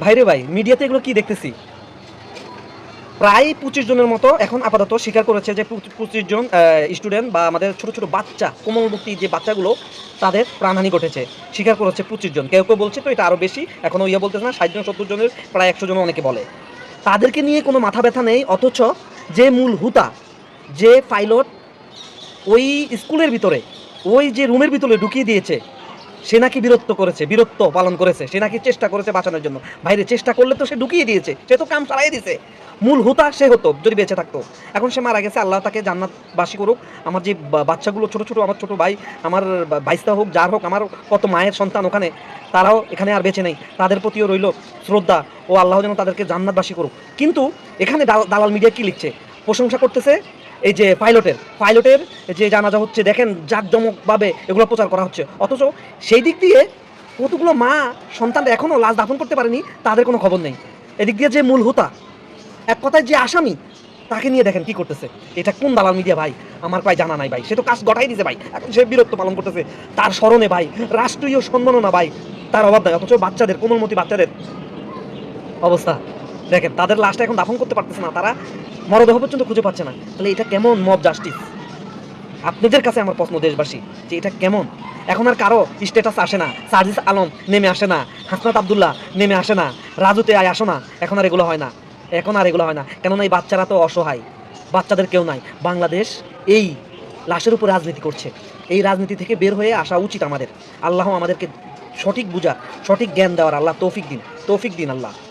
ভাইরে ভাই, মিডিয়াতে এগুলো কি দেখতেছি? প্রায় পঁচিশ জনের মতো এখন আপাতত স্বীকার করেছে যে পঁচিশ- জন স্টুডেন্ট বা আমাদের ছোট ছোট বাচ্চা, কোমলমুক্তি যে বাচ্চাগুলো, তাদের প্রাণহানি ঘটেছে। স্বীকার করেছে পঁচিশ জন। কেউ কেউ বলছে তো এটা আরও বেশি এখনও ইয়ে বলতেছে না, ষাট জন, সত্তর জনের, প্রায় একশো জন অনেকে বলে। তাদেরকে নিয়ে কোনো মাথা ব্যথা নেই, অথচ যে মূল হুতা, যে পাইলট ওই স্কুলের ভিতরে, ওই যে রুমের ভিতরে ঢুকিয়ে দিয়েছে সে নাকি বীরত্ব করেছে, বীরত্ব পালন করেছে, সে নাকি চেষ্টা করেছে বাঁচানোর জন্য। বাইরে চেষ্টা করলে তো সে ঢুকিয়ে দিয়েছে, সে তো কাম চালাই দিয়েছে মূল হুতা সে হতো যদি বেঁচে থাকতো। এখন সে মারা গেছে, আল্লাহ তাকে জান্নাত বাসী করুক। আমার যে বাচ্চাগুলো ছোট ছোট, আমার ছোট ভাই, আমার বা- ভাইস্তা হোক, যার হোক, আমার কত মায়ের সন্তান ওখানে, তারাও এখানে আর বেঁচে নেই। তাদের প্রতিও রইল শ্রদ্ধা। ও আল্লাহ যেন তাদেরকে জান্নাতবাসী করুক। কিন্তু এখানে দাল- দালাল মিডিয়া কি লিখছে? প্রশংসা করতেছে এই যে পাইলটের পাইলটের যে জানাজা হচ্ছে, দেখেন জাঁকজমকভাবে এগুলো প্রচার করা হচ্ছে। অথচ সেই দিক দিয়ে কতগুলো মা সন্তানরা এখনও লাশ দাফন করতে পারেনি, তাদের কোনো খবর নেই। এদিক দিয়ে যে মূল হোতা, এক কথায় যে আসামি, তাকে নিয়ে দেখেন কি করতেছে। এটা কোন দালাল মিডিয়া ভাই? আমার প্রায় জানা নাই ভাই। সে তো কাজ গটাই দিছে ভাই। এখন সে বীরত্ব পালন করতেছে। তার স্মরণে ভাই, রাষ্ট্রীয় সম্মাননা ভাই, তার অভাব নাই। অথচ বাচ্চাদের, কোমলমতি বাচ্চাদের অবস্থা। দেখেন, তাদের লাশটা এখন দাফন করতে পারতেছে না তারা। মরদেহ পর্যন্ত খুঁজে পাচ্ছে না। তাহলে এটা কেমন মব জাস্টিস আপনাদের কাছে আমার প্রশ্ন, দেশবাসী, যে এটা কেমন? এখন আর কারও স্ট্যাটাস আসে না। সার্জিস আলম নেমে আসে না। হাসনাত আবদুল্লাহ নেমে আসে না। রাজুতে আয় আসো না। এখন আর এগুলো হয় না। এখন আর এগুলো হয় না। কেননা এই বাচ্চারা তো অসহায়। বাচ্চাদের কেউ নাই। বাংলাদেশ এই লাশের উপর রাজনীতি করছে। এই রাজনীতি থেকে বের হয়ে আসা উচিত আমাদের। আল্লাহ আমাদেরকে সঠিক বুঝা সঠিক জ্ঞান দেওয়ার আল্লাহ তৌফিক দিন। তৌফিক দিন আল্লাহ।